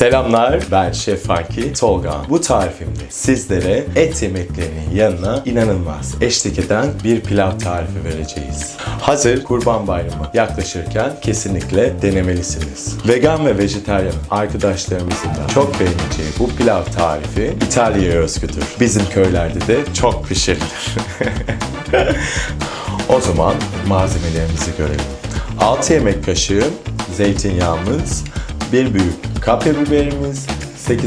Selamlar, ben Şef Funky Tolga. Bu tarifimde sizlere et yemeklerinin yanına inanılmaz eşlik eden bir pilav tarifi vereceğiz. Hazır Kurban Bayramı yaklaşırken kesinlikle denemelisiniz. Vegan ve vejetaryen arkadaşlarımızın da çok beğeneceği bu pilav tarifi İtalya'ya özgüdür. Bizim köylerde de çok pişirilir. o zaman malzemelerimizi görelim. 6 yemek kaşığı zeytinyağımız, bir büyük kapya biberimiz, 8-9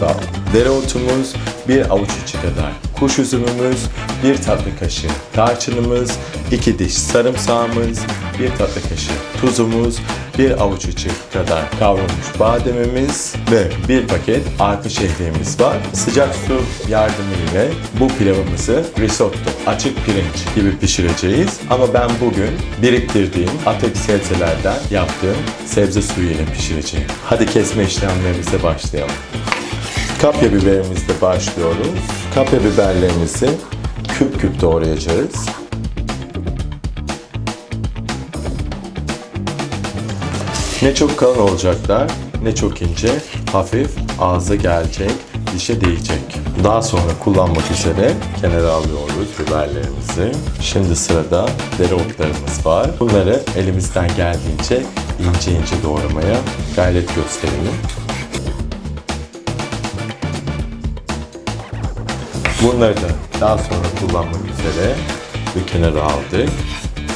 dal dereotumuz, bir avuç içi kadar kuş üzümümüz, bir tatlı kaşığı tarçınımız, 2 diş sarımsağımız, bir tatlı kaşığı tuzumuz, bir avuç içi kadar kavrulmuş bademimiz ve bir paket arpa şehriyemiz var. Sıcak su yardımıyla bu pilavımızı risotto, açık pirinç gibi pişireceğiz. Ama ben bugün biriktirdiğim atık sebzelerden yaptığım sebze suyu ile pişireceğim. Hadi kesme işlemlerimize başlayalım. Kapya biberimizle başlıyoruz. Kapya biberlerimizi küp küp doğrayacağız. Ne çok kalın olacaklar, ne çok ince, hafif ağza gelecek, dişe değecek. Daha sonra kullanmak üzere kenara alıyoruz biberlerimizi. Şimdi sırada dereotlarımız var. Bunları elimizden geldiğince ince ince doğramaya gayret gösterelim. Bunları da daha sonra kullanmak üzere bir kenara aldık.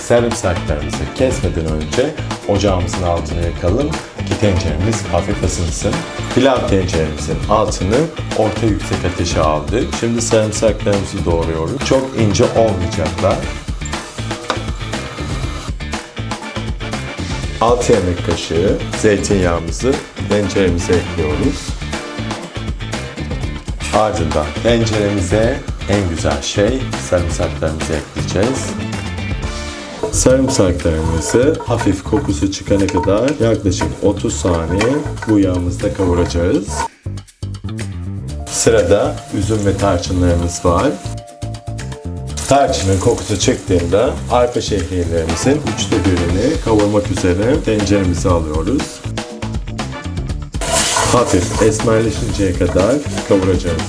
Sarımsaklarımızı kesmeden önce ocağımızın altını yakalım ki tenceremiz hafif ısınsın. Pilav tenceremizin altını orta yüksek ateşe aldık. Şimdi sarımsaklarımızı doğruyoruz. Çok ince olmayacaklar. 6 yemek kaşığı zeytinyağımızı tenceremize ekliyoruz. Ardından tenceremize en güzel şey sarımsaklarımızı ekleyeceğiz. Sarımsaklarımızı hafif kokusu çıkana kadar yaklaşık 30 saniye bu yağımızda kavuracağız. Sırada üzüm ve tarçınlarımız var. Tarçının kokusu çıktığında arpa şehriyelerimizin üçte birini kavurmak üzere tenceremize alıyoruz. Hafif esmerleşinceye kadar kavuracağız.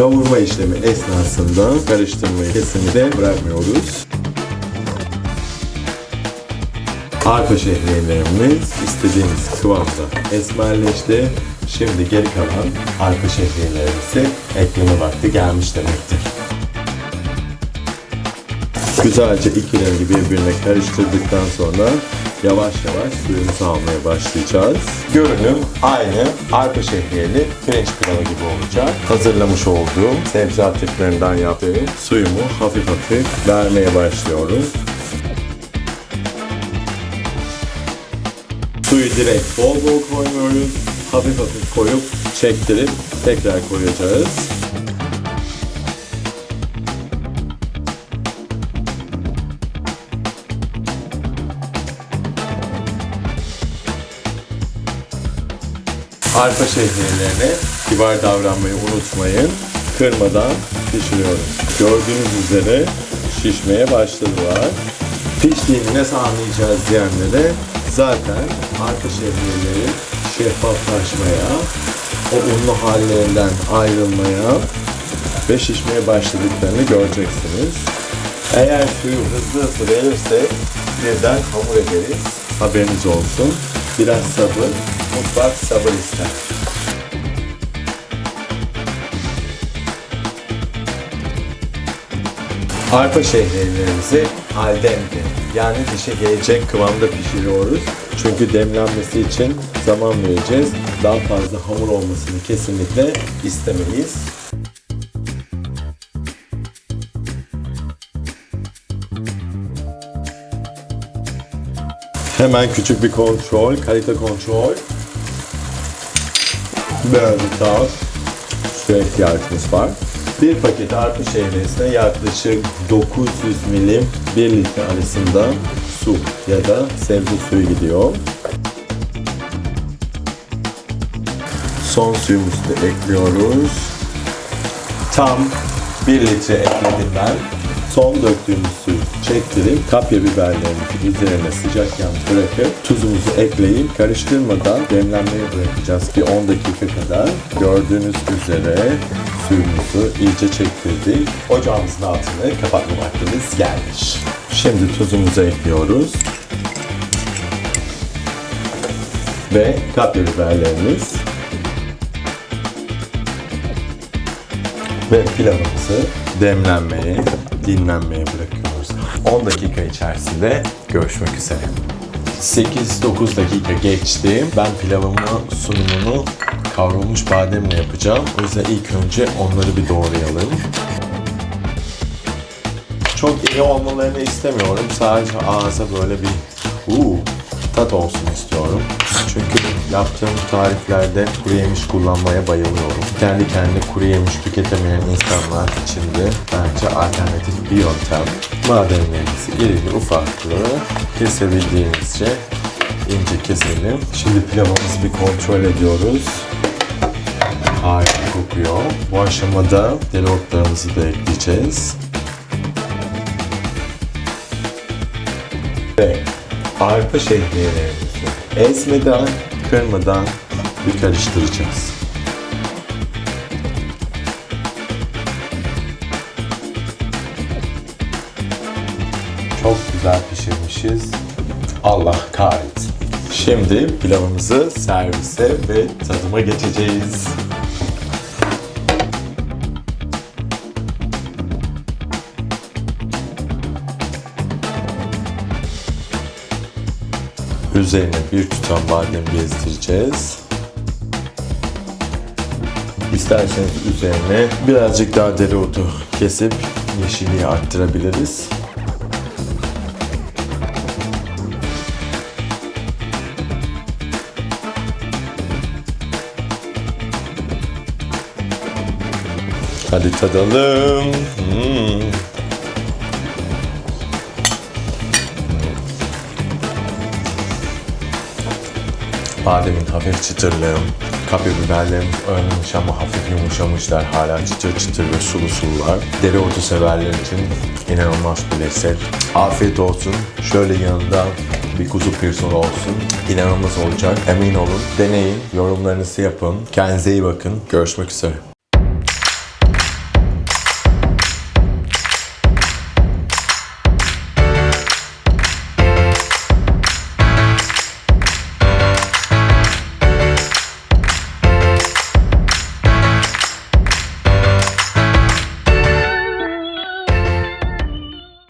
Kavurma işlemi esnasında karıştırmayı kesinlikle bırakmıyoruz. Arpa şehriyelerimiz istediğimiz kıvamda esmerleşti. Şimdi geri kalan arpa şehriyelerimizi ekleme vakti gelmiş demektir. Güzelce iki rengi birbirine karıştırdıktan sonra yavaş yavaş suyumuzu almaya başlayacağız. Görünüm aynı arpa şehriyeli pirinç pilavı gibi olacak. Hazırlamış olduğum sebze atıklarından yaptığım suyumu hafif hafif vermeye başlıyorum. Suyu direkt bol bol koymuyoruz. Hafif hafif koyup çektirip tekrar koyacağız. Arpa şehriyelerine kibar davranmayı unutmayın. Kırmadan pişiriyorum. Gördüğünüz üzere şişmeye başladılar. Piştiğini nasıl anlayacağız diyenlere zaten arpa şehriyeleri şeffaflaşmaya, o unlu hallerinden ayrılmaya ve şişmeye başladıklarını göreceksiniz. Eğer suyu hızlı hızlı verirsek birden hamur ederiz. Haberiniz olsun. Biraz sabır, mutfak sabır ister. Arpa şehriyelerimizi al dente yani dişe gelecek kıvamda pişiriyoruz. Çünkü demlenmesi için zaman vereceğiz. Daha fazla hamur olmasını kesinlikle istemeyiz. Hemen küçük bir kontrol, kalite kontrol. Bir tat. Suya ihtiyacımız var. Bir paket arpa şehriyesine yaklaşık 900 milim 1 litre arasında su ya da sebze suyu gidiyor. Son suyumuzu da ekliyoruz. Tam 1 litre ekledim ben. Son döktüğümüz suyu çektirip kapya biberlerimizi üzerine sıcak yan bırakıp tuzumuzu ekleyip karıştırmadan demlenmeye bırakacağız bir 10 dakika kadar. Gördüğünüz üzere suyumuzu iyice çektirdik. Ocağımızın altını kapatma vaktimiz gelmiş. Şimdi tuzumuzu ekliyoruz. Ve kapya biberlerimiz ve pilavımızı demlenmeye, dinlenmeye bırakıyoruz. 10 dakika içerisinde görüşmek üzere. 8-9 dakika geçti. Ben pilavımı, sunumunu kavrulmuş bademle yapacağım. O yüzden ilk önce onları bir doğrayalım. Çok iyi olmalarını istemiyorum. Sadece ağza böyle bir uuu tat olsun istiyorum. Çünkü yaptığım tariflerde kuru yemiş kullanmaya bayılıyorum. Kendi kendine kuru yemiş tüketemeyen insanlar için de bence alternatif bir yöntem. Bademlerimizi irili ufaklı kesebildiğimizce ince keselim. Şimdi pilavımızı bir kontrol ediyoruz. Harika kokuyor. Bu aşamada dereotlarımızı da ekleyeceğiz. Ve arpa şehriyelerimizi ezmeden, kırmadan bir karıştıracağız. Çok güzel pişirmişiz. Allah kahretsin. Şimdi pilavımızı servise ve tadıma geçeceğiz. Üzerine bir tutam badem gezdireceğiz. İsterseniz üzerine birazcık daha dereotu kesip yeşilliği arttırabiliriz. Hadi tadalım. Hmm. Bademin hafif çıtırlığı, kapya biberlerim ölmüş ama hafif yumuşamışlar. Hala çıtır çıtır ve sulu sulular. Dereotu severler için inanılmaz bir lezzet. Afiyet olsun. Şöyle yanında bir kuzu pirzola olsun. İnanılmaz olacak. Emin olun. Deneyin. Yorumlarınızı yapın. Kendinize iyi bakın. Görüşmek üzere.